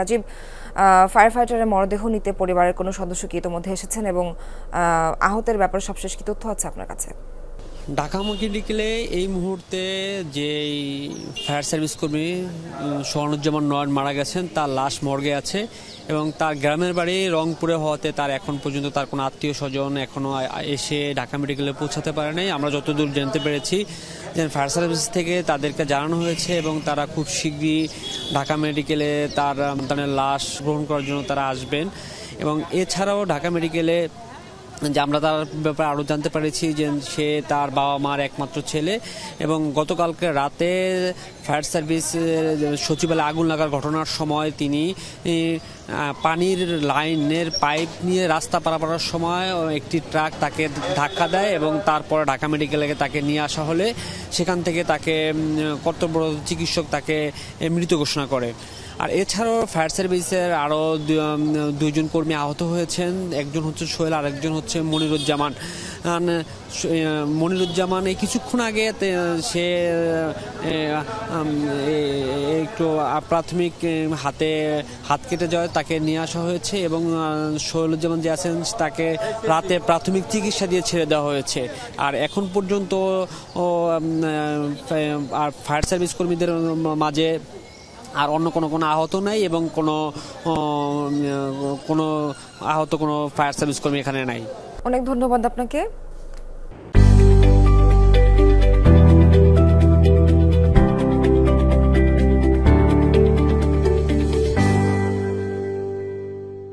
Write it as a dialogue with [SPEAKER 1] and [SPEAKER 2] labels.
[SPEAKER 1] Rajib fire ফাইটারের মরদেহ নিতে পরিবারের কোনো সদস্য কি ইতোমধ্যে এসেছেন এবং আহতের ব্যাপারে সবশেষ কি তথ্য আছে আপনার কাছে?
[SPEAKER 2] ঢাকা মেডিকেলে এই মুহূর্তে যে ফায়ার সার্ভিস কর্মী সোহানুজ্জামান নয়ন মারা গেছেন, তার লাশ মর্গে আছে এবং তার গ্রামের বাড়ি রংপুরে হওয়াতে তার এখন পর্যন্ত তার কোনো আত্মীয় স্বজন এখনও এসে ঢাকা মেডিকেলে পৌঁছাতে পারে নাই। আমরা যতদূর জানতে পেরেছি যে ফায়ার সার্ভিস থেকে তাদেরকে জানানো হয়েছে এবং তারা খুব শীঘ্রই ঢাকা মেডিকেলে তার সন্তানের লাশ গ্রহণ করার জন্য তারা আসবেন। এবং এছাড়াও ঢাকা মেডিকেলে যে আমরা তার ব্যাপারে আরও জানতে পেরেছি যে সে তার বাবা মার একমাত্র ছেলে এবং গতকালকে রাতে ফায়ার সার্ভিস সচিবালয়ে আগুন লাগার ঘটনার সময় তিনি পানির লাইনের পাইপ নিয়ে রাস্তা পারাপারের সময় একটি ট্রাক তাকে ধাক্কা দেয় এবং তারপরে ঢাকা মেডিকেলে তাকে নিয়ে আসা হলে সেখান থেকে তাকে কর্তব্যরত চিকিৎসক তাকে মৃত ঘোষণা করে। আর এছাড়াও ফায়ার সার্ভিসের আরও দুইজন কর্মী আহত হয়েছেন। একজন হচ্ছে সোহেল আর একজন হচ্ছে মনিরুজ্জামান। মনিরুজ্জামান, এই কিছুক্ষণ আগে সে একটু প্রাথমিক হাতে হাত কেটে যাওয়ায় তাকে নিয়ে আসা হয়েছে এবং সোহেলুজ্জামান যে আছেন, তাকে রাতে প্রাথমিক চিকিৎসা দিয়ে ছেড়ে দেওয়া হয়েছে। আর এখন পর্যন্ত আর ফায়ার সার্ভিস কর্মীদের মাঝে আর অন্য কোনো কোনো আহত নাই এবং কোনো কোনো আহত কোনো ফায়ার সার্ভিস কর্মী এখানে নাই।
[SPEAKER 1] অনেক ধন্যবাদ আপনাকে।